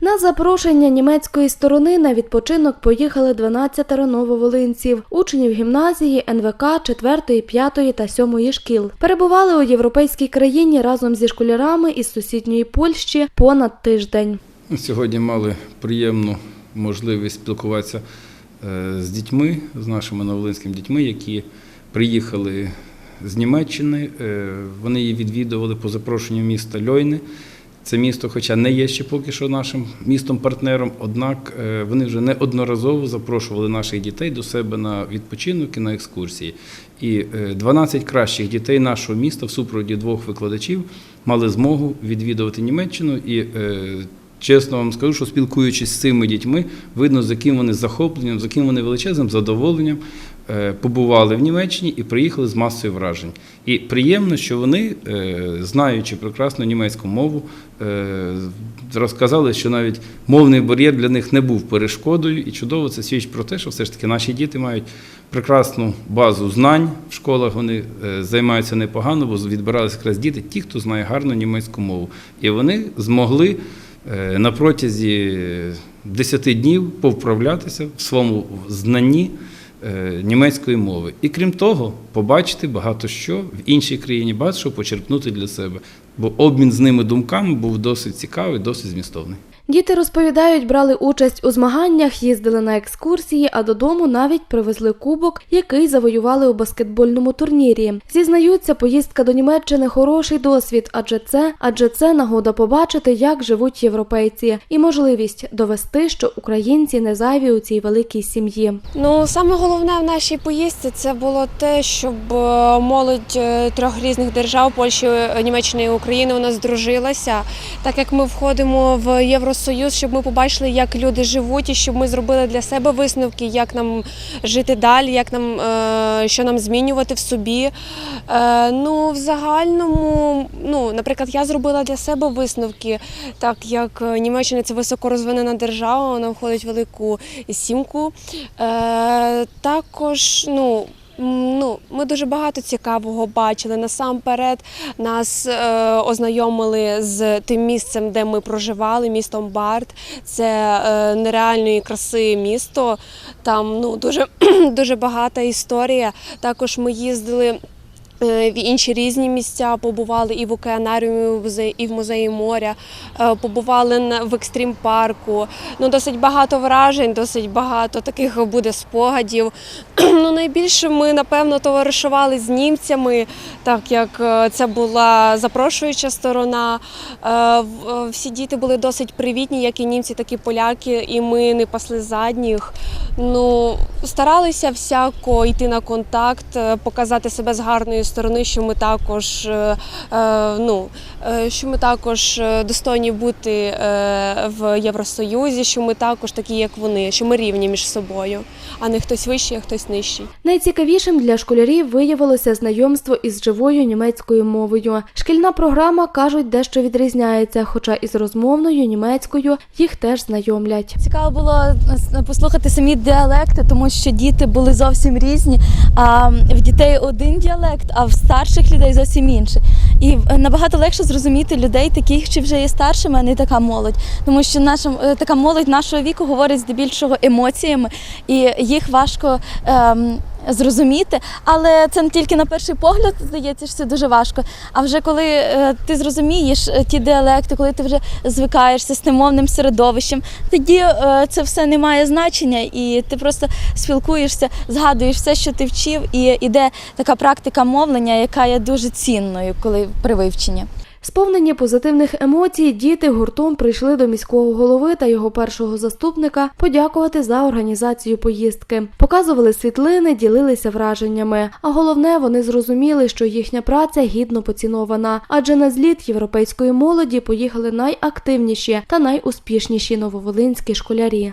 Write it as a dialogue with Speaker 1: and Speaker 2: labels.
Speaker 1: На запрошення німецької сторони на відпочинок поїхали 12 нововолинців, учнів гімназії, НВК 4, 5 та 7 шкіл. Перебували у європейській країні разом зі школярами із сусідньої Польщі понад тиждень.
Speaker 2: Сьогодні мали приємну можливість спілкуватися е, з дітьми, з нашими новолинськими дітьми, які приїхали з Німеччини. Е, Вони її відвідували по запрошенню міста Льойни. Це місто, хоча не є ще поки що нашим містом-партнером, однак е, вони вже неодноразово запрошували наших дітей до себе на відпочинок і на екскурсії. І е, 12 кращих дітей нашого міста в супроводі двох викладачів мали змогу відвідувати Німеччину і е, Чесно вам скажу, що спілкуючись з цими дітьми, видно, з яким вони захопленням, з яким вони величезним задоволенням е, побували в Німеччині і приїхали з масою вражень. І приємно, що вони, е, знаючи прекрасну німецьку мову, е, розказали, що навіть мовний бар'єр для них не був перешкодою, і чудово це свідчить про те, що все ж таки наші діти мають прекрасну базу знань в школах. Вони е, займаються непогано, бо відбиралися якраз діти, ті, хто знає гарно німецьку мову. І вони змогли е, на протязі 10 днів повправлятися в своєму знанні е, німецької мови. І крім того, побачити багато що в іншій країні, багато почерпнути для себе. Бо обмін з ними думками був досить цікавий, досить змістовний.
Speaker 1: Діти розповідають, брали участь у змаганнях, їздили на екскурсії, а додому навіть привезли кубок, який завоювали у баскетбольному турнірі. Зізнаються, поїздка до Німеччини хороший досвід, адже це, адже це нагода побачити, як живуть європейці, і можливість довести, що українці не зайві у цій великій сім'ї.
Speaker 3: Ну, саме головне в нашій поїздці це було те, щоб е, молодь е, трьох різних держав Польщі, Німеччини і України у нас здружилася. Так як ми входимо в Євросоюз, щоб ми побачили, як люди живуть, і щоб ми зробили для себе висновки, як нам жити далі, як нам е, що нам змінювати в собі. Е, Ну, в загальному, ну, наприклад, я зробила для себе висновки, так як е, Німеччина це високорозвинена держава, вона входить в велику сімку. Також, ну. Ну, ми дуже багато цікавого бачили. Насамперед нас е, ознайомили з тим місцем, де ми проживали, містом Барт. Це е, нереальної краси місто. Там ну дуже дуже багата історія. Також ми їздили. Е, В інші різні місця побували і в океанаріумі, і в музеї- моря, е, побували в екстрім парку. Ну, досить багато вражень, досить багато таких буде спогадів. Ну, найбільше ми, напевно, товаришували з німцями, так як е, це була запрошуюча сторона. Е, е, Всі діти були досить привітні, як і німці, так і поляки, і ми не пасли задніх. Ну, старалися всяко йти на контакт, показати себе з гарної сторони, що ми також, ну, що ми також достойні бути в Євросоюзі, що ми також такі, як вони, що ми рівні між собою, а не хтось вищий, а хтось нижчий.
Speaker 1: Найцікавішим для школярів виявилося знайомство із живою німецькою мовою. Шкільна програма кажуть дещо відрізняється, хоча із розмовною німецькою їх теж знайомлять.
Speaker 4: Цікаво було е, послухати самі діалекти, тому що діти були зовсім різні. А в дітей один діалект, а в старших людей зовсім інший. І е, набагато легше зрозуміти людей, таких, що вже є старшими, а не така молодь. Тому що наша е, така молодь нашого віку говорить здебільшого емоціями, і їх важко. Ем, Зрозуміти, але це не тільки на перший погляд здається, що це дуже важко. А вже коли е, ти зрозумієш е, ті діалекти, коли ти вже звикаєшся з тим мовним середовищем, тоді е, це все не має значення, і ти просто спілкуєшся, згадуєш все, що ти вчив, і іде така практика мовлення, яка є дуже цінною, коли при вивченні.
Speaker 1: Сповнені позитивних емоцій, діти гуртом прийшли до міського голови та його першого заступника подякувати за організацію поїздки. Показували світлини, ділилися враженнями. А головне, вони зрозуміли, що їхня праця гідно поцінована, адже на зліт європейської молоді поїхали найактивніші та найуспішніші нововолинські школярі.